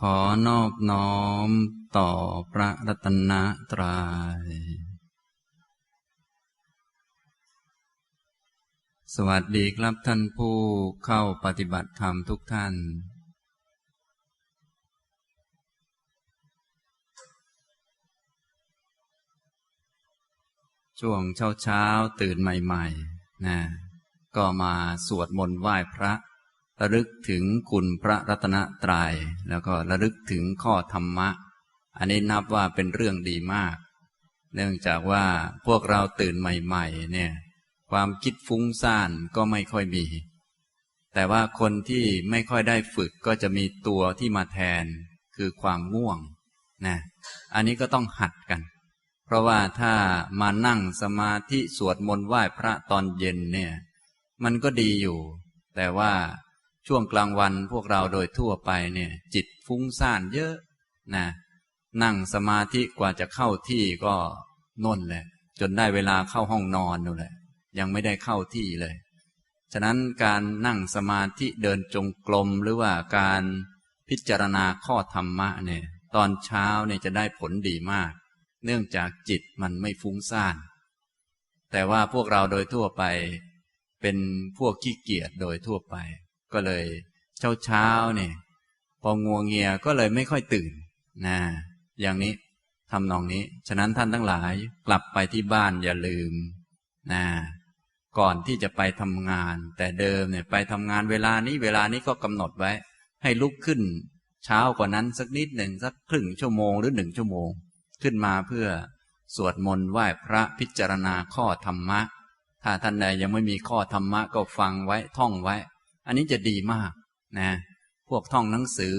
ขอนอบน้อมต่อพระรัตนตรยัย สวัสดีครับท่านผู้เข้าปฏิบัติธรรมทุกท่าน ช่วงเช้าเช้าตื่นใหม่ๆนะก็มาสวดมนต์ไหว้พระ ระลึกถึงคุณพระรัตนตรยัยแล้วก็ระลึกถึงข้อธรรมะ อันนี้นับว่าเป็นเรื่องดีมาก เนื่องจากว่าพวกเราตื่นใหม่ ๆ เนี่ย ความคิดฟุ้งซ่านก็ไม่ค่อยมี แต่ว่าคนที่ไม่ค่อยได้ฝึกก็จะมีตัวที่มาแทนคือความง่วงนะอันนี้ก็ต้องหัดกัน เพราะว่าถ้ามานั่งสมาธิสวดมนต์ไหว้พระตอนเย็นเนี่ย มันก็ดีอยู่ แต่ว่า ช่วงกลางวันพวกเราโดยทั่วไปเนี่ย จิตฟุ้งซ่านเยอะนะนั่งสมาธิกว่าจะเข้าที่ก็น่นแหละจนได้เวลาเข้าห้องนอนนู่นแหละ ยังไม่ได้เข้าที่เลย ฉะนั้นการนั่งสมาธิเดินจงกรมหรือว่าการพิจารณาข้อธรรมะเนี่ย ตอนเช้าเนี่ยจะได้ผลดีมาก เนื่องจากจิตมันไม่ฟุ้งซ่าน แต่ว่าพวกเราโดยทั่วไป เป็นพวกขี้เกียจโดยทั่วไป ก็เลยเช้าเช้าเนี่ยพองัวเงียก็เลยไม่ค่อยตื่นนะอย่างนี้ทำนองนี้ ฉะนั้นท่านทั้งหลายกลับไปที่บ้านอย่าลืมนะก่อนที่จะไปทำงาน แต่เดิมเนี่ยไปทำงานเวลานี้เวลานี้ก็กำหนดไว้ ให้ลุกขึ้น เช้ากว่านั้นสักนิดหนึ่งสักครึ่งชั่วโมงหรือหนึ่งชั่วโมง ขึ้นมาเพื่อสวดมนต์ไหว้พระพิจารณาข้อธรรมะ ถ้าท่านใดยังไม่มีข้อธรรมะก็ฟังไว้ท่องไว้ อันนี้จะดีมากนะ พวกท่องหนังสือ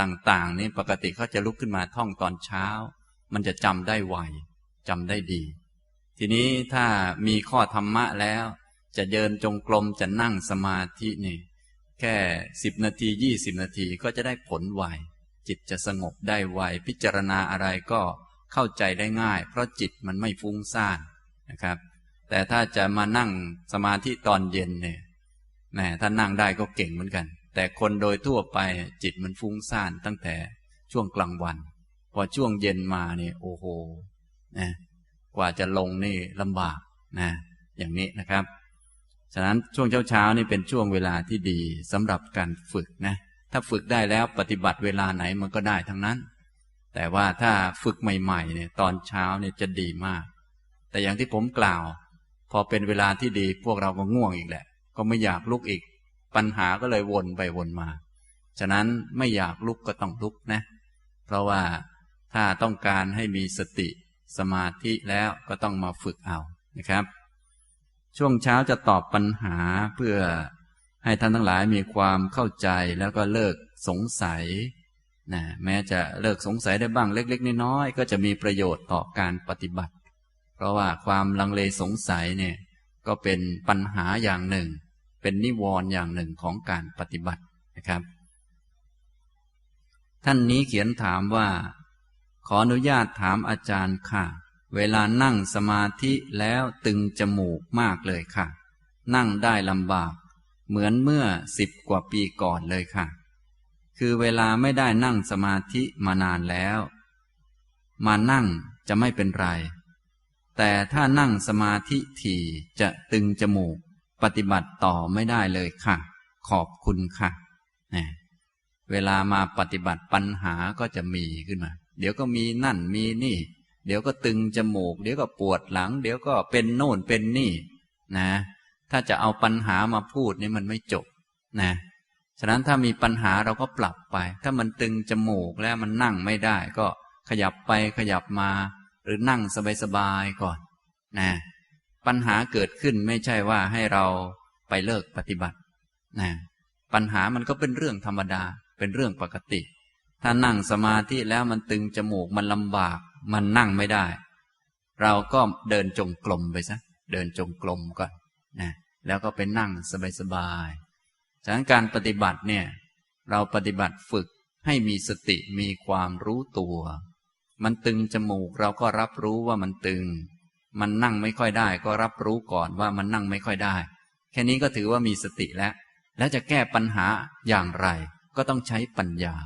ต่างๆนี่ปกติเขาจะลุกขึ้นมาท่องตอนเช้า มันจะจำได้ไวจำได้ดี ทีนี้ถ้ามีข้อธรรมะแล้ว จะเดินจงกรมจะนั่งสมาธินี่ แค่สิบนาทียี่สิบนาทีก็จะได้ผลไวจิตจะสงบได้ไวพิจารณาอะไรก็เข้าใจได้ง่าย เพราะจิตมันไม่ฟุ้งซ่านนะครับ แต่ถ้าจะมานั่งสมาธิตอนเย็นเนี่ย แหมถ้านั่งได้ก็เก่งเหมือนกัน แต่คนโดยทั่วไปจิตมันฟุ้งซ่านตั้งแต่ช่วงกลางวัน พอช่วงเย็นมาเนี่ย โอ้โหนะกว่าจะลงนี่ลำบากนะอย่างนี้นะครับ ฉะนั้นช่วงเช้าๆนี่เป็นช่วงเวลาที่ดีสำหรับการฝึกนะ ถ้าฝึกได้แล้วปฏิบัติเวลาไหนมันก็ได้ทั้งนั้น แต่ว่าถ้าฝึกใหม่ๆเนี่ยตอนเช้าเนี่ยจะดีมาก แต่อย่างที่ผมกล่าว พอเป็นเวลาที่ดีพวกเราก็ง่วงอีกแหละ ก็ไม่อยากลุกอีก ปัญหาก็เลยวนไปวนมา ฉะนั้นไม่อยากลุกก็ต้องลุกนะ เพราะว่าถ้าต้องการให้มีสติสมาธิแล้วก็ต้องมาฝึกเอานะครับ ช่วงเช้าจะตอบปัญหาเพื่อให้ท่านทั้งหลายมีความเข้าใจแล้วก็เลิกสงสัยนะแม้จะเลิกสงสัยได้บ้างเล็ก ๆ น้อยๆก็จะมีประโยชน์ต่อการปฏิบัติ เพราะว่าความลังเลสงสัยเนี่ยก็เป็นปัญหาอย่างหนึ่ง เป็นนิวรณ์อย่างหนึ่งของการปฏิบัตินะครับ ท่านนี้เขียนถามว่า ขออนุญาตถามอาจารย์ค่ะ เวลานั่งสมาธิแล้วตึงจมูกมากเลยค่ะ นั่งได้ลำบาก เหมือนเมื่อสิบกว่าปีก่อนเลยค่ะ คือเวลาไม่ได้นั่งสมาธิมานานแล้ว มานั่งจะไม่เป็นไรแต่ถ้านั่งสมาธิถี่จะตึงจมูก ปฏิบัติต่อไม่ได้เลยค่ะ ขอบคุณค่ะนะเวลามาปฏิบัติปัญหาก็จะมีขึ้นมา เดี๋ยวก็มีนั่นมีนี่ เดี๋ยวก็ตึงจมูก เดี๋ยวก็ปวดหลัง เดี๋ยวก็เป็นโน่นเป็นนี่ นะ ถ้าจะเอาปัญหามาพูดนี่มันไม่จบ นะฉะนั้นถ้ามีปัญหาเราก็ปรับไป ถ้ามันตึงจมูกแล้วมันนั่งไม่ได้ ก็ขยับไปขยับมา หรือนั่งสบายๆก่อน นะ ปัญหาเกิดขึ้นไม่ใช่ว่าให้เราไปเลิกปฏิบัตินะปัญหามันก็เป็นเรื่องธรรมดา เป็นเรื่องปกติ ถ้านั่งสมาธิแล้วมันตึงจมูกมันลำบาก มันนั่งไม่ได้ เราก็เดินจงกรมไปซะ เดินจงกรมก่อนนะแล้วก็ไปนั่งสบายๆฉะนั้นการปฏิบัติเนี่ย เราปฏิบัติฝึกให้มีสติมีความรู้ตัว มันตึงจมูกเราก็รับรู้ว่ามันตึง มันนั่งไม่ค่อยได้ ก็รับรู้ก่อนว่ามันนั่งไม่ค่อยได้ แค่นี้ก็ถือว่ามีสติแล้ว แล้วจะแก้ปัญหาอย่างไร ก็ต้องใช้ปัญญา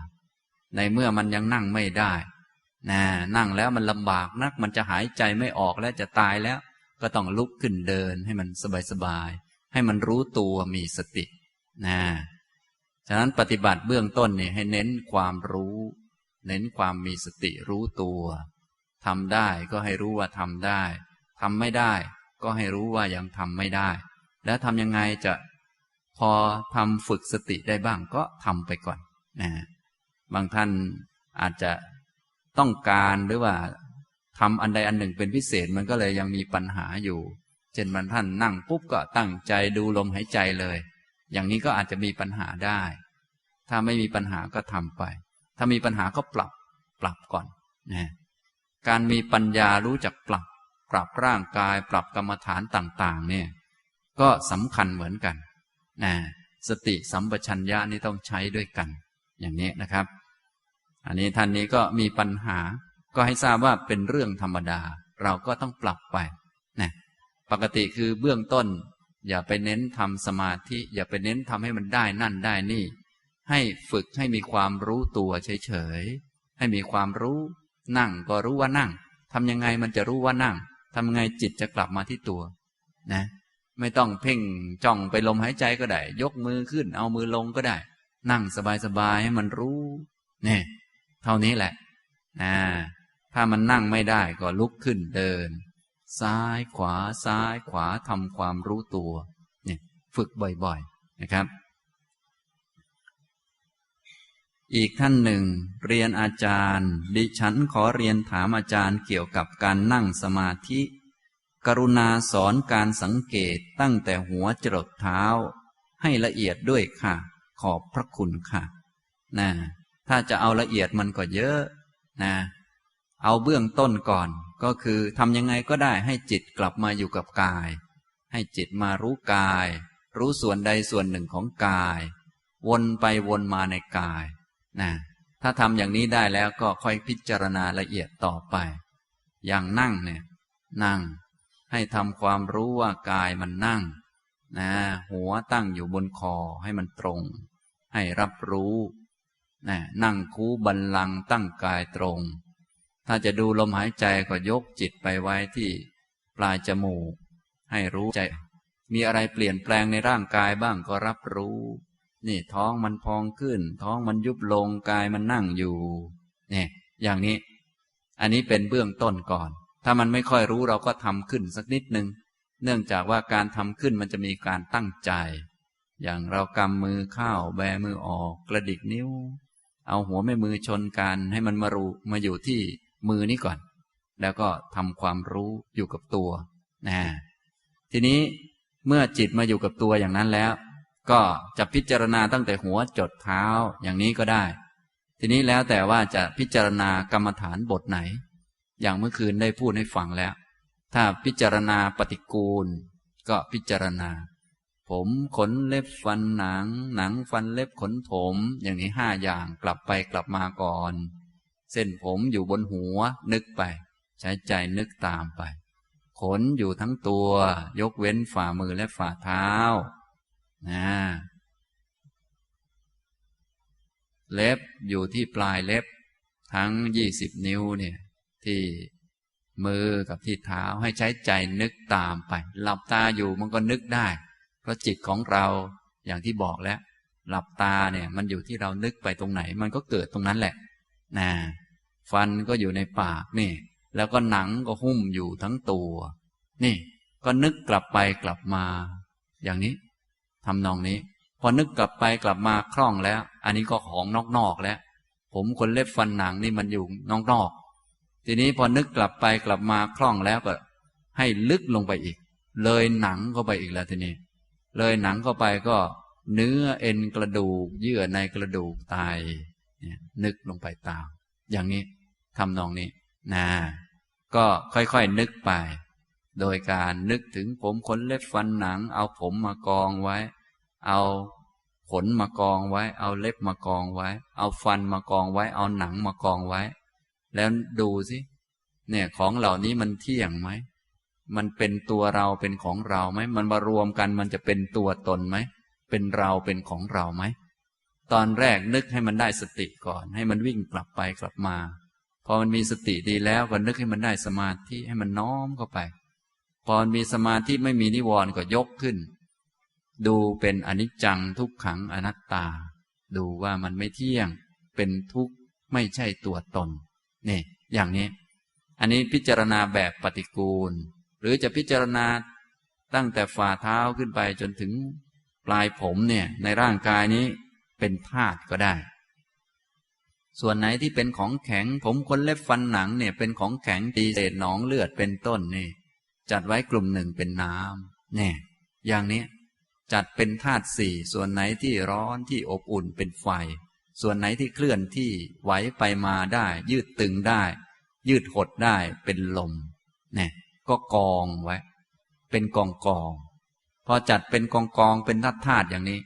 ในเมื่อมันยังนั่งไม่ได้นะนั่งแล้วมันลำบากนัก มันจะหายใจไม่ออกและจะตายแล้ว ก็ต้องลุกขึ้นเดินให้มันสบายๆให้มันรู้ตัวมีสตินะฉะนั้นปฏิบัติเบื้องต้นเนี่ยให้เน้นความรู้ เน้นความมีสติรู้ตัวทำได้ก็ให้รู้ว่าทำได้ ทำไม่ได้ ก็ให้รู้ว่ายังทำไม่ได้ แล้วทำยังไงจะพอทำฝึกสติได้บ้างก็ทำไปก่อนนะบางท่านอาจจะต้องการหรือว่าทำอันใดอันหนึ่งเป็นพิเศษมันก็เลยยังมีปัญหาอยู่ เช่นบางท่านนั่งปุ๊บก็ตั้งใจดูลมหายใจเลย อย่างนี้ก็อาจจะมีปัญหาได้ ถ้าไม่มีปัญหาก็ทำไป ถ้ามีปัญหาก็ปรับปรับก่อนนะการมีปัญญารู้จักปรับ ปรับร่างกายปรับกรรมฐานต่างๆ เนี่ย ก็สำคัญเหมือนกันนะสติสัมปชัญญะนี่ต้องใช้ด้วยกัน อย่างนี้นะครับ อันนี้ท่านนี้ก็มีปัญหา ก็ให้ทราบว่าเป็นเรื่องธรรมดา เราก็ต้องปรับไปนะปกติคือเบื้องต้น อย่าไปเน้นทำสมาธิ อย่าไปเน้นทำให้มันได้นั่นได้นี่ ให้ฝึกให้มีความรู้ตัวเฉยๆให้มีความรู้ นั่งก็รู้ว่านั่งทำยังไงมันจะรู้ว่านั่ง ทำไงจิตจะกลับมาที่ตัวนะ ไม่ต้องเพ่งจ้องไปลมหายใจก็ได้ ยกมือขึ้น เอามือลงก็ได้ นั่งสบายๆให้มันรู้เนี่ยเท่านี้แหละนะถ้ามันนั่งไม่ได้ก็ลุกขึ้นเดิน ซ้ายขวาซ้ายขวาทำความรู้ตัว เนี่ย ฝึกบ่อยๆนะครับ อีกท่านหนึ่ง เรียนอาจารย์ ดิฉันขอเรียนถามอาจารย์เกี่ยวกับการนั่งสมาธิ กรุณาสอนการสังเกตตั้งแต่หัวจรดเท้า ให้ละเอียดด้วยค่ะ ขอบพระคุณค่ะนะถ้าจะเอาละเอียดมันก็เยอะนะเอาเบื้องต้นก่อน ก็คือทำยังไงก็ได้ให้จิตกลับมาอยู่กับกาย ให้จิตมารู้กาย รู้ส่วนใดส่วนหนึ่งของกาย วนไปวนมาในกาย นะถ้าทำอย่างนี้ได้แล้วก็ค่อยพิจารณาละเอียดต่อไป อย่างนั่งเนี่ย นั่ง ให้ทำความรู้ว่ากายมันนั่ง นะ หัวตั้งอยู่บนคอให้มันตรง ให้รับรู้นะนั่งคูบันลังตั้งกายตรง ถ้าจะดูลมหายใจก็ยกจิตไปไว้ที่ปลายจมูก ให้รู้ใจ มีอะไรเปลี่ยนแปลงในร่างกายบ้างก็รับรู้ นี่ท้องมันพองขึ้น ท้องมันยุบลงกายมันนั่งอยู่ เนี่ย อย่างนี้ อันนี้เป็นเบื้องต้นก่อน ถ้ามันไม่ค่อยรู้เราก็ทำขึ้นสักนิดหนึ่งเนื่องจากว่าการทำขึ้นมันจะมีการตั้งใจ อย่างเรากำมือเข้าแบมือออก กระดิกนิ้ว เอาหัวแม่มือชนกันให้มันมารูมาอยู่ที่มือนี้ก่อน แล้วก็ทำความรู้อยู่กับตัวนะทีนี้เมื่อจิตมาอยู่กับตัวอย่างนั้นแล้ว ก็จะพิจารณาตั้งแต่หัวจดเท้าอย่างนี้ก็ได้ ทีนี้แล้วแต่ว่าจะพิจารณากรรมฐานบทไหน อย่างเมื่อคืนได้พูดให้ฟังแล้ว ถ้าพิจารณาปฏิกูล ก็พิจารณา ผมขนเล็บฟันหนัง หนังฟันเล็บขนผม อย่างนี้ห้าอย่างกลับไปกลับมาก่อน เส้นผมอยู่บนหัวนึกไป ใช้ใจนึกตามไป ขนอยู่ทั้งตัวยกเว้นฝ่ามือและฝ่าเท้า นะเล็บอยู่ที่ปลายเล็บ ทั้งยี่สิบนิ้วเนี่ย ที่มือกับที่เท้าให้ใช้ใจนึกตามไป หลับตาอยู่มันก็นึกได้ เพราะจิตของเราอย่างที่บอกแล้ว หลับตาเนี่ย มันอยู่ที่เรานึกไปตรงไหน มันก็เกิดตรงนั้นแหละนะฟันก็อยู่ในปากนี่ แล้วก็หนังก็หุ้มอยู่ทั้งตัว นี่ ก็นึกกลับไปกลับมา อย่างนี้ ทำนองนี้ พอนึกกลับไปกลับมาคล่องแล้ว อันนี้ก็ของนอกๆแล้ว ผมคนเล็บฟันหนังนี่มันอยู่นอกๆทีนี้พอนึกกลับไปกลับมาคล่องแล้วก็ ให้ลึกลงไปอีก เลยหนังเข้าไปอีกแล้วทีนี้ เลยหนังเข้าไปก็ เนื้อเอ็นกระดูก เยื่อในกระดูกตายเนี่ยนึกลงไปตาม อย่างนี้ทำนองนี้นะก็ค่อยๆนึกไป โดยการนึกถึงผมขนเล็บฟันหนัง เอาผมมากองไว้ เอาขนมากองไว้ เอาเล็บมากองไว้ เอาฟันมากองไว้ เอาหนังมากองไว้ แล้วดูสิเนี่ยของเหล่านี้มันเที่ยงไหม มันเป็นตัวเราเป็นของเราไหม มันมารวมกันมันจะเป็นตัวตนไหม เป็นเราเป็นของเราไหม ตอนแรกนึกให้มันได้สติก่อน ให้มันวิ่งกลับไปกลับมา พอมันมีสติดีแล้วก็นึกให้มันได้สมาธิให้มันน้อมเข้าไป พอมันมีสมาธิไม่มีนิวรณ์ก็ยกขึ้น ดูเป็นอนิจจังทุกขังอนัตตา ดูว่ามันไม่เที่ยง เป็นทุกข์ไม่ใช่ตัวตนนี่อย่างนี้ อันนี้พิจารณาแบบปฏิกูล หรือจะพิจารณาตั้งแต่ฝ่าเท้าขึ้นไปจนถึงปลายผมเนี่ยในร่างกายนี้เป็นธาตุก็ได้ ส่วนไหนที่เป็นของแข็งผมขนเล็บฟันหนังเนี่ยเป็นของแข็งตีเศษหนองเลือดเป็นต้นนี่จัดไว้กลุ่มหนึ่งเป็นน้ำเนี่ยอย่างนี้ จัดเป็นธาตุสี่ส่วนไหนที่ร้อนที่อบอุ่นเป็นไฟ ส่วนไหนที่เคลื่อนที่ไหวไปมาได้ ยืดตึงได้ ยืดหดได้เป็นลมเนี่ยก็กองไว้ เป็นกองกองพอจัดเป็นกองกองเป็นธาตุธาตุอย่างนี้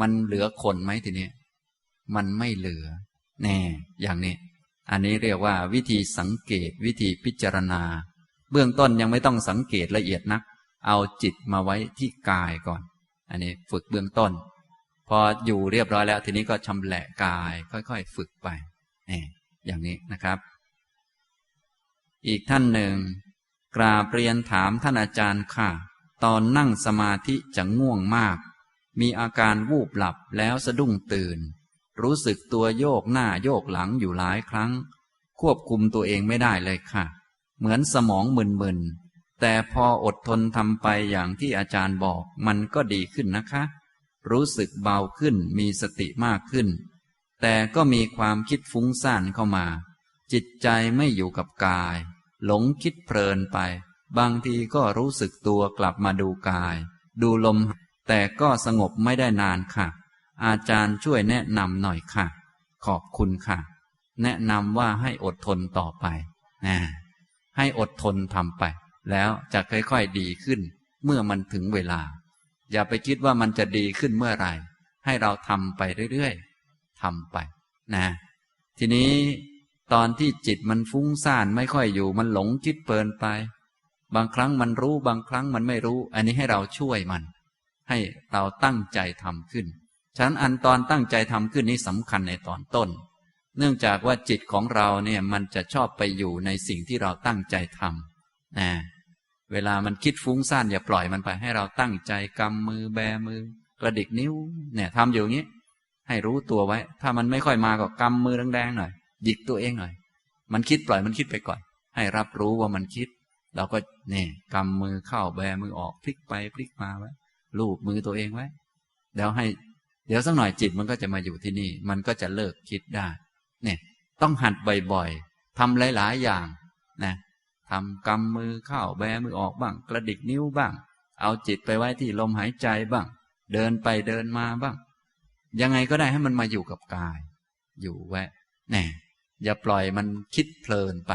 มันเหลือคนไหมทีนี้มันไม่เหลือ แน่ อย่างนี้ อันนี้เรียกว่าวิธีสังเกตวิธีพิจารณา เบื้องต้นยังไม่ต้องสังเกตละเอียดนัก เอาจิตมาไว้ที่กายก่อน อันนี้ฝึกเบื้องต้น พออยู่เรียบร้อยแล้ว ทีนี้ก็ชำแหละกาย ค่อยๆ ฝึกไปนี่อย่างนี้นะครับ อีกท่านหนึ่ง กราบเรียนถามท่านอาจารย์ค่ะ ตอนนั่งสมาธิจะง่วงมาก มีอาการวูบหลับแล้วสะดุ้งตื่น รู้สึกตัวโยกหน้าโยกหลังอยู่หลายครั้ง ควบคุมตัวเองไม่ได้เลยค่ะ เหมือนสมองมึนๆ แต่พออดทนทำไปอย่างที่อาจารย์บอกมันก็ดีขึ้นนะคะ รู้สึกเบาขึ้นมีสติมากขึ้น แต่ก็มีความคิดฟุ้งซ่านเข้ามา จิตใจไม่อยู่กับกาย หลงคิดเพลินไป บางทีก็รู้สึกตัวกลับมาดูกาย ดูลม แต่ก็สงบไม่ได้นานค่ะ อาจารย์ช่วยแนะนำหน่อยค่ะ ขอบคุณค่ะ แนะนำว่าให้อดทนต่อไปนะให้อดทนทำไป แล้วจะค่อยๆดีขึ้นเมื่อมันถึงเวลา อย่าไปคิดว่ามันจะดีขึ้นเมื่อไหร่ ให้เราทำไปเรื่อยๆทำไปนะ ทีนี้ตอนที่จิตมันฟุ้งซ่านไม่ค่อยอยู่มันหลงคิดเพลินไป บางครั้งมันรู้บางครั้งมันไม่รู้ อันนี้ให้เราช่วยมัน ให้เราตั้งใจทำขึ้นฉะนั้นอันตอนตั้งใจทำขึ้นนี้สำคัญในตอนต้น เนื่องจากว่าจิตของเราเนี่ยมันจะชอบไปอยู่ในสิ่งที่เราตั้งใจทำ นะเวลามันคิดฟุ้งซ่านอย่าปล่อยมันไป ให้เราตั้งใจกำมือแบมือ กระดิกนิ้ว เนี่ยทำอยู่อย่างนี้ ให้รู้ตัวไว้ ถ้ามันไม่ค่อยมาก็กำมือแดงๆหน่อยหยิกตัวเองหน่อย มันคิดปล่อยมันคิดไปก่อน ให้รับรู้ว่ามันคิด เราก็เนี่ยกำมือเข้าแบมือออกพลิกไปพลิกมาไว้ลูบมือตัวเองไว้เดี๋ยวให้ เดี๋ยวสักหน่อยจิตมันก็จะมาอยู่ที่นี่ มันก็จะเลิกคิดได้ เนี่ย ต้องหัดบ่อยๆทำหลายๆอย่างนะ ทำกำมือเข้าแบมือออกบ้าง กระดิกนิ้วบ้าง เอาจิตไปไว้ที่ลมหายใจบ้าง เดินไปเดินมาบ้าง ยังไงก็ได้ให้มันมาอยู่กับกาย อยู่ไว้แน่อย่าปล่อยมันคิดเพลินไป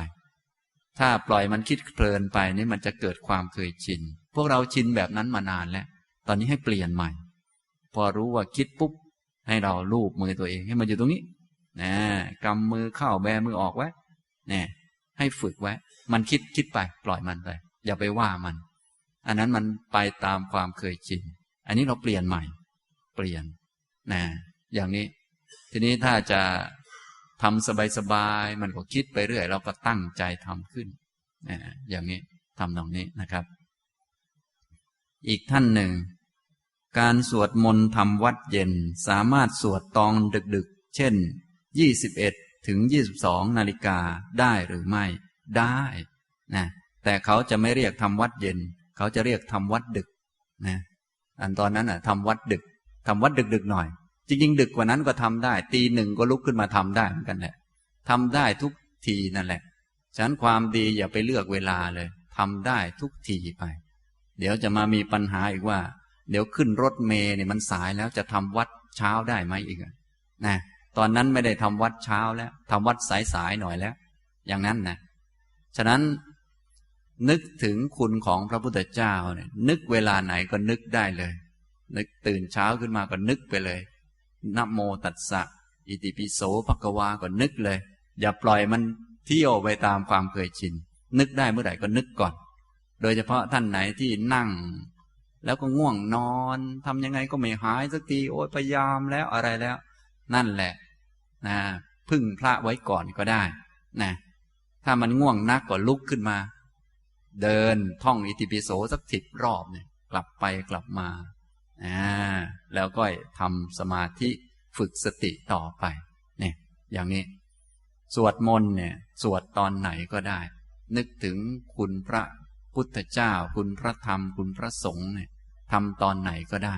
ถ้าปล่อยมันคิดเพลินไปนี่มันจะเกิดความเคยชิน พวกเราชินแบบนั้นมานานแล้ว ตอนนี้ให้เปลี่ยนใหม่ พอรู้ว่าคิดปุ๊บ ให้เราลูบมือตัวเองให้มันอยู่ตรงนี้นะกำมือเข้าแบมือออกไว้เนี่ย ให้ฝึกไว้ มันคิดคิดไป ปล่อยมันไป อย่าไปว่ามัน อันนั้นมันไปตามความเคยชิน อันนี้เราเปลี่ยนใหม่ เปลี่ยนนะอย่างนี้ ทีนี้ถ้าจะทำสบายๆ มันก็คิดไปเรื่อย เราก็ตั้งใจทำขึ้นนะอย่างนี้ทำตรงนี้นะครับ อีกท่านหนึ่ง การสวดมนต์ทำวัดเย็นสามารถสวดตองดึกๆ เช่น 21 ถึง 22 นาฬิกาได้หรือไม่ ได้นะแต่เขาจะไม่เรียกทำวัดเย็น เขาจะเรียกทำวัดดึกนะอันตอนนั้นอะทำวัดดึกทำวัดดึกๆหน่อย จริงๆดึกกว่านั้นก็ทำได้ ตีหนึ่งก็ลุกขึ้นมาทำได้เหมือนกันแหละทำได้ทุกทีนั่นแหละฉะนั้นความดีอย่าไปเลือกเวลาเลยทำได้ทุกทีไป เดี๋ยวจะมามีปัญหาอีกว่า เดี๋ยวขึ้นรถเมย์เนี่ยมันสายแล้วจะทำวัดเช้าได้ไหมอีกนะ ตอนนั้นไม่ได้ทำวัดเช้าแล้วทำวัดสายๆหน่อยแล้ว อย่างนั้นนะฉะนั้นนึกถึงคุณของพระพุทธเจ้าเนี่ยนึกเวลาไหนก็นึกได้เลย นึกตื่นเช้าขึ้นมาก็นึกไปเลยนโมตัสสะอิติปิโสภควาก็นึกเลย อย่าปล่อยมันเที่ยวไปตามความเคยชิน นึกได้เมื่อไหร่ก็นึกก่อน โดยเฉพาะท่านไหนที่นั่ง แล้วก็ง่วงนอนทำยังไงก็ไม่หายสักทีโอ้ยพยายามแล้วอะไรแล้ว นั่นแหละ นะพึ่งพระไว้ก่อนก็ได้นะถ้ามันง่วงนักก็ลุกขึ้นมา เดินท่องอิติปิโสสักสิบรอบเนี่ยกลับไปกลับมาอ่าแล้วก็ทำสมาธิฝึกสติต่อไป เนี่ย อย่างนี้ สวดมนต์เนี่ย สวดตอนไหนก็ได้ นึกถึงคุณพระพุทธเจ้า คุณพระธรรม คุณพระสงฆ์เนี่ยทำตอนไหนก็ได้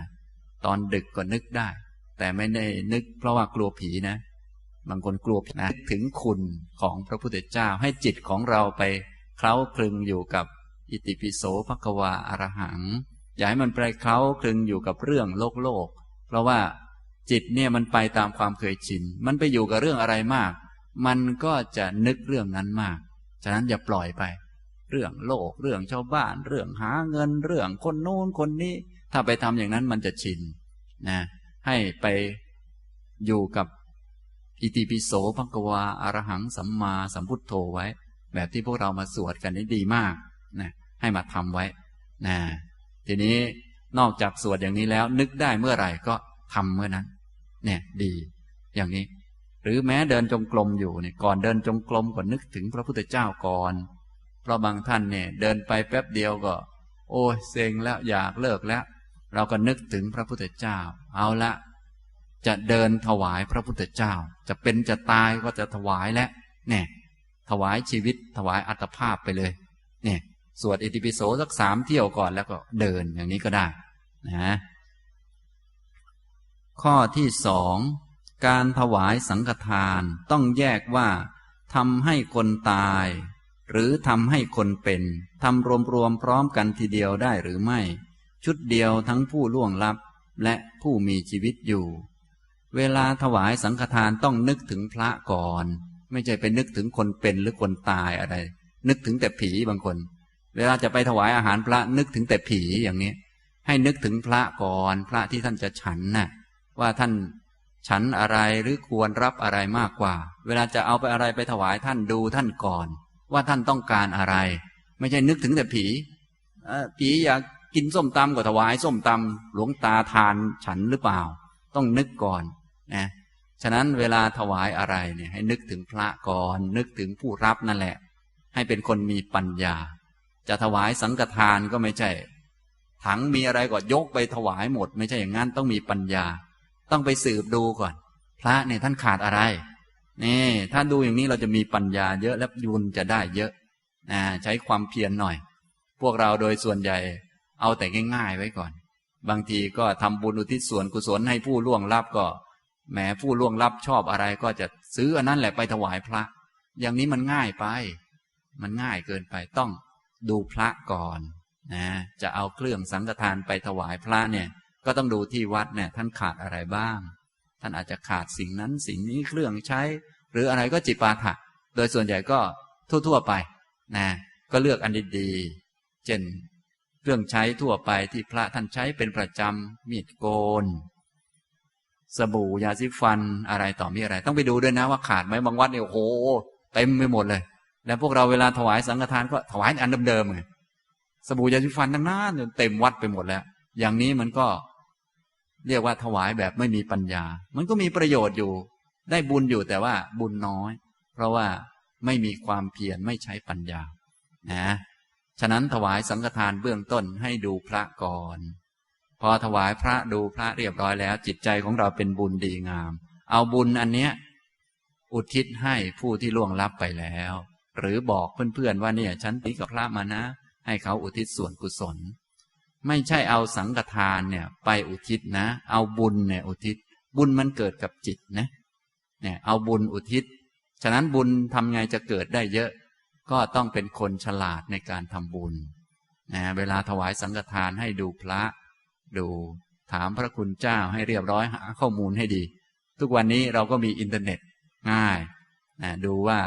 ตอนดึกก็นึกได้ แต่ไม่ได้นึกเพราะว่ากลัวผีนะ บางคนกลัวนะถึงคุณของพระพุทธเจ้าให้จิตของเราไปเคล้าคลึงอยู่กับอิติปิโสภควาอรหัง อย่าให้มันไปเคล้าคลึงอยู่กับเรื่องโลกโลก เพราะว่าจิตเนี่ยมันไปตามความเคยชิน มันไปอยู่กับเรื่องอะไรมาก มันก็จะนึกเรื่องนั้นมาก ฉะนั้นอย่าปล่อยไป เรื่องโลก เรื่องชาวบ้าน เรื่องหาเงิน เรื่องคนโน้นคนนี้ ถ้าไปทำอย่างนั้นมันจะชินนะ ให้ไปอยู่กับ อิติปิโสภควาอารหังสัมมาสัมพุทโธไว้ แบบที่พวกเรามาสวดกันนี่ดีมากนะให้มาทำไว้นะทีนี้นอกจากสวดอย่างนี้แล้ว นึกได้เมื่อไหร่ก็ทำเมื่อนั้น เนี่ยดี อย่างนี้ หรือแม้เดินจงกรมอยู่เนี่ยก่อนเดินจงกรมก็นึกถึงพระพุทธเจ้าก่อน เพราะบางท่านเนี่ย เดินไปแป๊บเดียวก็ โอ้ยเซ็งแล้วอยากเลิกแล้ว เราก็นึกถึงพระพุทธเจ้า เอาละ จะเดินถวายพระพุทธเจ้า จะเป็นจะตายก็จะถวายแล้วเนี่ยถวายชีวิตถวายอัตภาพไปเลยเนี่ยสวดอิติปิโสสักสามเที่ยวก่อนแล้วก็เดินอย่างนี้ก็ได้นะข้อที่สองการถวายสังฆทานต้องแยกว่าทำให้คนตาย หรือทำให้คนเป็นทำรวมๆพร้อมกันทีเดียวได้หรือไม่ ชุดเดียวทั้งผู้ล่วงลับและผู้มีชีวิตอยู่ เวลาถวายสังฆทานต้องนึกถึงพระก่อน ไม่ใช่ไปนึกถึงคนเป็นหรือคนตายอะไร นึกถึงแต่ผีบางคน เวลาจะไปถวายอาหารพระนึกถึงแต่ผีอย่างนี้ ให้นึกถึงพระก่อน พระที่ท่านจะฉันน่ะ ว่าท่านฉันอะไรหรือควรรับอะไรมากกว่า เวลาจะเอาไปอะไรไปถวายท่านดูท่านก่อน ว่าท่านต้องการอะไร ไม่ใช่นึกถึงแต่ผีผีอยากกินส้มตำก็ถวายส้มตำหลวงตาทานฉันหรือเปล่า ต้องนึกก่อน นะฉะนั้นเวลาถวายอะไรเนี่ยให้นึกถึงพระก่อนนึกถึงผู้รับนั่นแหละ ให้เป็นคนมีปัญญา จะถวายสังฆทานก็ไม่ใช่ ถังมีอะไรก็ยกไปถวายหมด ไม่ใช่อย่างนั้นต้องมีปัญญา ต้องไปสืบดูก่อน พระเนี่ยท่านขาดอะไรนี่ถ้าดูอย่างนี้เราจะมีปัญญาเยอะและยุนจะได้เยอะนะใช้ความเพียรหน่อย พวกเราโดยส่วนใหญ่เอาแต่ง่าย ๆ ไว้ก่อน บางทีก็ทำบุญอุทิศส่วนกุศลให้ผู้ล่วงลับก็ แหมผู้ล่วงลับชอบอะไรก็จะซื้ออันนั้นแหละไปถวายพระ อย่างนี้มันง่ายไป มันง่ายเกินไปต้องดูพระก่อนนะจะเอาเครื่องสังฆทานไปถวายพระเนี่ย ก็ต้องดูที่วัดเนี่ยท่านขาดอะไรบ้าง ท่านอาจจะขาดสิ่งนั้นสิ่งนี้เครื่องใช้ หรืออะไรก็จิปาถะโดยส่วนใหญ่ก็ทั่ว ๆไปนะก็เลือกอันดีๆเช่นเครื่องใช้ทั่วไปที่พระท่านใช้เป็นประจำมีดโกน สบู่ยาสีฟันอะไรต่อมีอะไร ต้องไปดูด้วยนะว่าขาดไหมบางวัดเนี่ยโอ้โหเต็มไปหมดเลย แล้วพวกเราเวลาถวายสังฆทานก็ถวายอันเดิมๆไงสบู่ยาสีฟันทั้งนั้นเต็มวัดไปหมดแล้ว อย่างนี้มันก็เรียกว่าถวายแบบไม่มีปัญญา มันก็มีประโยชน์อยู่ ได้บุญอยู่แต่ว่าบุญน้อย เพราะว่าไม่มีความเพียรไม่ใช้ปัญญา นะ ฉะนั้นถวายสังฆทานเบื้องต้นให้ดูพระก่อน พอถวายพระดูพระเรียบร้อยแล้ว จิตใจของเราเป็นบุญดีงาม เอาบุญอันเนี้ย อุทิศให้ผู้ที่ล่วงลับไปแล้ว หรือบอกเพื่อนๆว่าเนี่ย ฉันติกับพระมานะ ให้เขาอุทิศส่วนกุศล ไม่ใช่เอาสังฆทานเนี่ย ไปอุทิศนะ เอาบุญเนี่ยอุทิศ บุญมันเกิดกับจิตนะเนี่ยเอาบุญอุทิศ ฉะนั้นบุญทำไงจะเกิดได้เยอะ ก็ต้องเป็นคนฉลาดในการทำบุญนะเวลาถวายสังฆทานให้ดูพระ ดู ถามพระคุณเจ้าให้เรียบร้อยหาข้อมูลให้ดี ทุกวันนี้เราก็มีอินเทอร์เน็ตง่ายนะดูว่า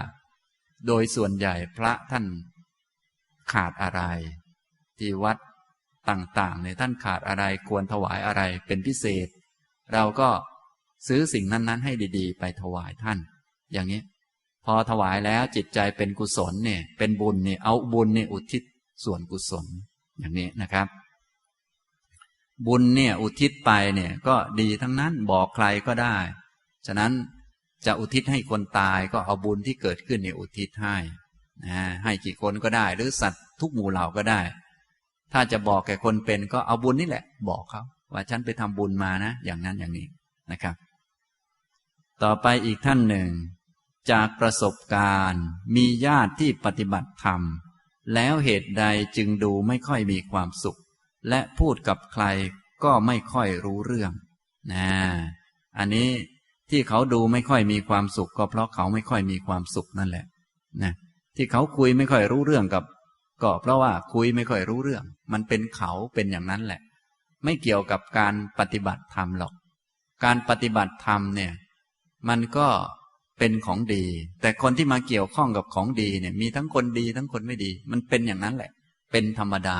โดยส่วนใหญ่พระท่านขาดอะไร ที่วัดต่างๆเนี่ยท่านขาดอะไรควรถวายอะไรเป็นพิเศษ เราก็ซื้อสิ่งนั้นๆ ให้ดีๆ ไปถวายท่าน อย่างนี้ พอถวายแล้วจิตใจเป็นกุศลเนี่ยเป็นบุญเนี่ยเอาบุญเนี่ยอุทิศส่วนกุศลอย่างนี้นะครับ บุญเนี่ยอุทิศไปเนี่ยก็ดีทั้งนั้นบอกใครก็ได้ ฉะนั้นจะอุทิศให้คนตายก็เอาบุญที่เกิดขึ้นเนี่ยอุทิศให้นะให้กี่คนก็ได้ หรือสัตว์ทุกหมู่เหล่าก็ได้ ถ้าจะบอกแก่คนเป็นก็เอาบุญนี่แหละ บอกเขาว่าฉันไปทำบุญมานะ อย่างนั้นอย่างนี้นะครับ ต่อไปอีกท่านหนึ่ง จากประสบการณ์ มีญาติที่ปฏิบัติธรรม แล้วเหตุใดจึงดูไม่ค่อยมีความสุข และพูดกับใครก็ไม่ค่อยรู้เรื่องนะอันนี้ที่เขาดูไม่ค่อยมีความสุข ก็เพราะเขาไม่ค่อยมีความสุขนั่นแหละนะที่เขาคุยไม่ค่อยรู้เรื่องกับ ก็เพราะว่าคุยไม่ค่อยรู้เรื่อง มันเป็นเขาเป็นอย่างนั้นแหละ ไม่เกี่ยวกับการปฏิบัติธรรมหรอก การปฏิบัติธรรมเนี่ย มันก็เป็นของดี แต่คนที่มาเกี่ยวข้องกับของดีเนี่ย มีทั้งคนดีทั้งคนไม่ดี มันเป็นอย่างนั้นแหละ เป็นธรรมดา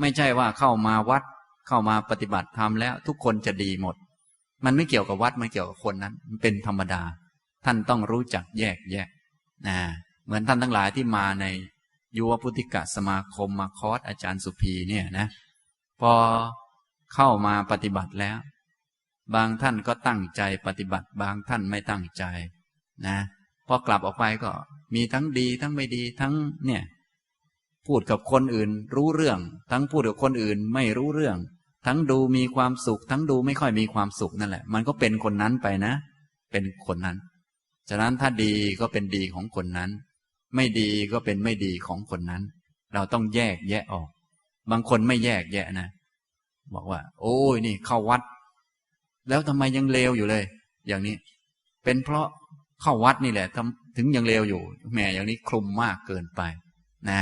ไม่ใช่ว่าเข้ามาวัดเข้ามาปฏิบัติธรรมแล้ว ทุกคนจะดีหมด มันไม่เกี่ยวกับวัดไม่เกี่ยวกับคนนั้น มันเป็นธรรมดา ท่านต้องรู้จักแยกแยะนะเหมือนท่านทั้งหลายที่มาในยุวพุทธิกะสมาคมมาคอร์สอาจารย์สุภีเนี่ยนะ พอเข้ามาปฏิบัติแล้ว บางท่านก็ตั้งใจปฏิบัติ บางท่านไม่ตั้งใจ นะพอกลับออกไปก็มีทั้งดีทั้งไม่ดีทั้งเนี่ย พูดกับคนอื่นรู้เรื่อง ทั้งพูดกับคนอื่นไม่รู้เรื่อง ทั้งดูมีความสุข ทั้งดูไม่ค่อยมีความสุขนั่นแหละ มันก็เป็นคนนั้นไปนะ เป็นคนนั้น ฉะนั้นถ้าดีก็เป็นดีของคนนั้น ไม่ดีก็เป็นไม่ดีของคนนั้น เราต้องแยกแยะออก บางคนไม่แยกแยะนะ บอกว่า โอ้ยนี่เข้าวัด แล้วทำไมยังเลวอยู่เลย อย่างนี้ เป็นเพราะเข้าวัดนี่แหละถึงยังเลวอยู่แหมอย่างนี้คลุมมากเกินไป นะ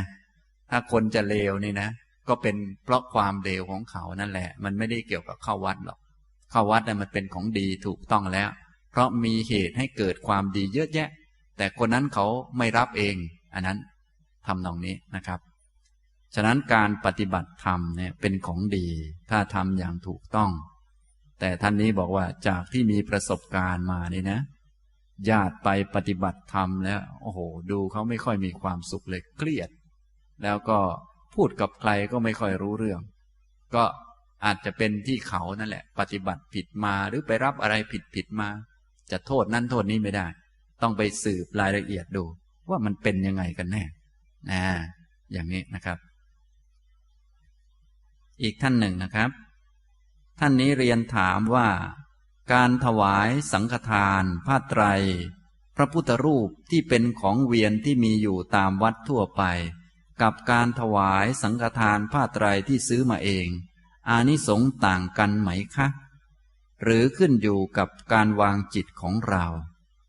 ถ้าคนจะเลวนี่นะ ก็เป็นเพราะความเลวของเขานั่นแหละ มันไม่ได้เกี่ยวกับเข้าวัดหรอก เข้าวัดน่ะมันเป็นของดีถูกต้องแล้ว เพราะมีเหตุให้เกิดความดีเยอะแยะ แต่คนนั้นเขาไม่รับเอง อันนั้นทำนองนี้นะครับ ฉะนั้นการปฏิบัติธรรมเนี่ยเป็นของดี ถ้าทำอย่างถูกต้อง แต่ท่านนี้บอกว่าจากที่มีประสบการณ์มานี่นะญาติไปปฏิบัติธรรมแล้ว โอ้โห ดูเขาไม่ค่อยมีความสุขเลยเครียด แล้วก็พูดกับใครก็ไม่ค่อยรู้เรื่อง ก็อาจจะเป็นที่เขานั่นแหละ ปฏิบัติผิดมาหรือไปรับอะไรผิดผิดมา จะโทษนั่นโทษนี้ไม่ได้ ต้องไปสืบรายละเอียดดู ว่ามันเป็นยังไงกันแน่นะอย่างนี้นะครับ อีกท่านหนึ่งนะครับ ท่านนี้เรียนถามว่าการถวายสังฆทาน ผ้าไตร พระพุทธรูปที่เป็นของเวียนที่มีอยู่ตามวัดทั่วไป กับการถวายสังฆทานผ้าไตรที่ซื้อมาเอง อานิสงส์ต่างกันไหมคะ หรือขึ้นอยู่กับการวางจิตของเรา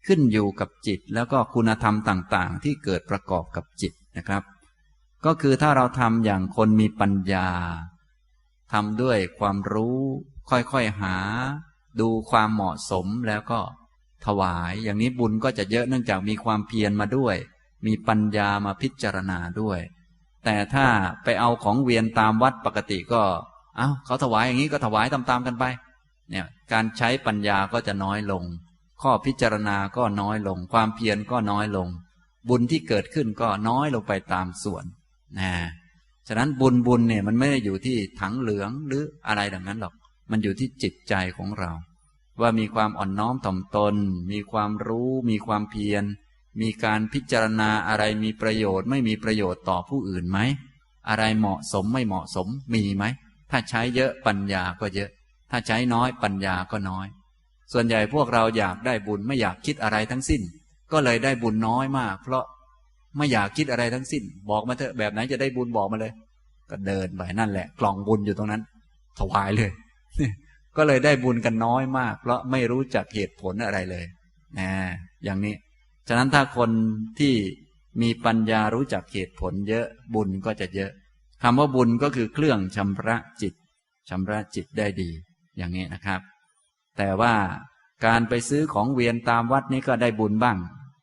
ขึ้นอยู่กับจิตแล้วก็คุณธรรมต่างๆ ที่เกิดประกอบกับจิตนะครับ ก็คือถ้าเราทำอย่างคนมีปัญญาทำด้วยความรู้ค่อยๆหา ดูความเหมาะสมแล้วก็ถวาย อย่างนี้บุญก็จะเยอะเนื่องจากมีความเพียรมาด้วย มีปัญญามาพิจารณาด้วย แต่ถ้าไปเอาของเวียนตามวัดปกติก็ เอา้าเขาถวายอย่างนี้ก็ถวายตามๆกันไป เนี่ยการใช้ปัญญาก็จะน้อยลง ข้อพิจารณาก็น้อยลง ความเพียรก็น้อยลง บุญที่เกิดขึ้นก็น้อยลงไปตามส่วนนะฉะนั้นบุญบุญเนี่ยมันไม่ได้อยู่ที่ถังเหลืองหรืออะไรดังนั้นหรอก มันอยู่ที่จิตใจของเรา ว่ามีความอ่อนน้อมถ่อมตน มีความรู้ มีความเพียร มีการพิจารณาอะไรมีประโยชน์ ไม่มีประโยชน์ต่อผู้อื่นไหม อะไรเหมาะสมไม่เหมาะสมมีไหม ถ้าใช้เยอะปัญญาก็เยอะ ถ้าใช้น้อยปัญญาก็น้อย ส่วนใหญ่พวกเราอยากได้บุญไม่อยากคิดอะไรทั้งสิ้น ก็เลยได้บุญน้อยมาก เพราะไม่อยากคิดอะไรทั้งสิ้น บอกมาเถอะแบบไหนจะได้บุญบอกมาเลย ก็เดินไปนั่นแหละ กล่องบุญอยู่ตรงนั้น ถวายเลยก็เลยได้บุญกันน้อยมาก เพราะไม่รู้จักเหตุผลอะไรเลยนะอย่างนี้ ฉะนั้นถ้าคนที่มีปัญญารู้จักเหตุผลเยอะบุญก็จะเยอะคำว่าบุญก็คือเครื่องชำระจิตชำระจิตได้ดี อย่างนี้นะครับ แต่ว่าการไปซื้อของเวียนตามวัดนี้ก็ได้บุญบ้าง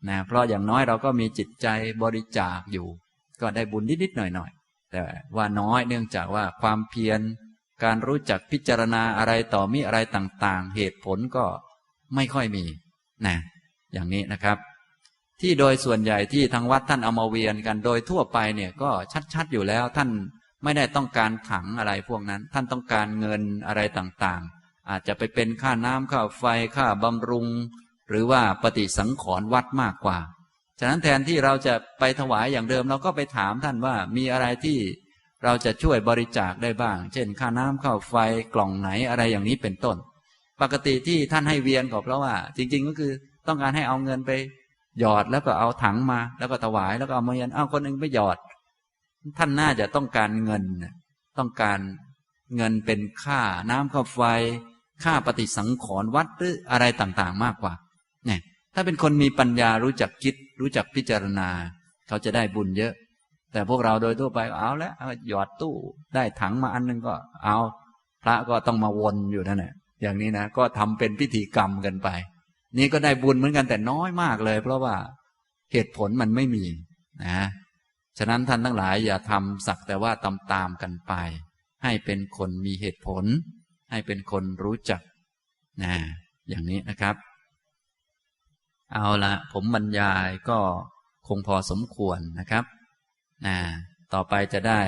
นะเพราะอย่างน้อยเราก็มีจิตใจบริจาคอยู่ ก็ได้บุญนิดๆหน่อยๆแต่ว่าน้อยเนื่องจากว่าความเพียร การรู้จักพิจารณาอะไรต่อมีอะไรต่างๆ เหตุผลก็ไม่ค่อยมีนะอย่างนี้นะครับ ที่โดยส่วนใหญ่ที่ทางวัดท่านเอามาเวียนกันโดยทั่วไปเนี่ยก็ชัดๆอยู่แล้วท่านไม่ได้ต้องการถังอะไรพวกนั้น ท่านต้องการเงินอะไรต่างๆ อาจจะไปเป็นค่าน้ำค่าไฟค่าบำรุง หรือว่าปฏิสังขรณ์วัดมากกว่า ฉะนั้นแทนที่เราจะไปถวายอย่างเดิม เราก็ไปถามท่านว่ามีอะไรที่เราจะช่วยบริจาคได้บ้าง เช่น ค่าน้ำค่าไฟกล่องไหนอะไรอย่างนี้เป็นต้น ปกติที่ท่านให้เวียนก็เพราะว่า จริง ๆ ก็คือต้องการให้เอาเงินไป หยอดแล้วก็เอาถังมา แล้วก็ถวายแล้วก็เอามาเวียนเอาคนหนึ่งไปหยอด ท่านน่าจะต้องการเงิน ต้องการเงินเป็นค่าน้ำค่าไฟ ค่าปฏิสังขรณ์วัดหรืออะไรต่างๆ มากกว่า เนี่ย ถ้าเป็นคนมีปัญญารู้จักคิด รู้จักพิจารณา เขาจะได้บุญเยอะ แต่พวกเราโดยทั่วไปเอาแล้วหยอดตู้ได้ถังมาอันหนึงก็เอา พระก็ต้องมาวนอยู่นั่นแหละอย่างนี้นะก็ทำเป็นพิธีกรรมกันไป นี่ก็ได้บุญเหมือนกันแต่น้อยมากเลย เพราะว่าเหตุผลมันไม่มีนะฉะนั้นท่านทั้งหลายอย่าทำสักแต่ว่าตามตามกันไป ให้เป็นคนมีเหตุผล ให้เป็นคนรู้จักนะอย่างนี้นะครับ เอาละผมบรรยายก็คงพอสมควรนะครับนะต่อไปจะได้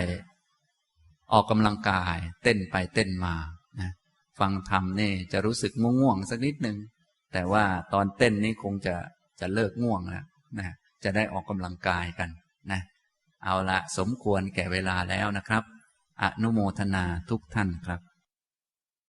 ออกกำลังกายเต้นไปเต้นมานะฟังธรรมนี่จะรู้สึกง่วงๆสักนิดหนึ่ง แต่ว่าตอนเต้นนี้คงจะจะเลิกง่วงแล้วนะจะได้ออกกำลังกายกันนะเอาละสมควรแก่เวลาแล้วนะครับ อนุโมทนาทุกท่านครับ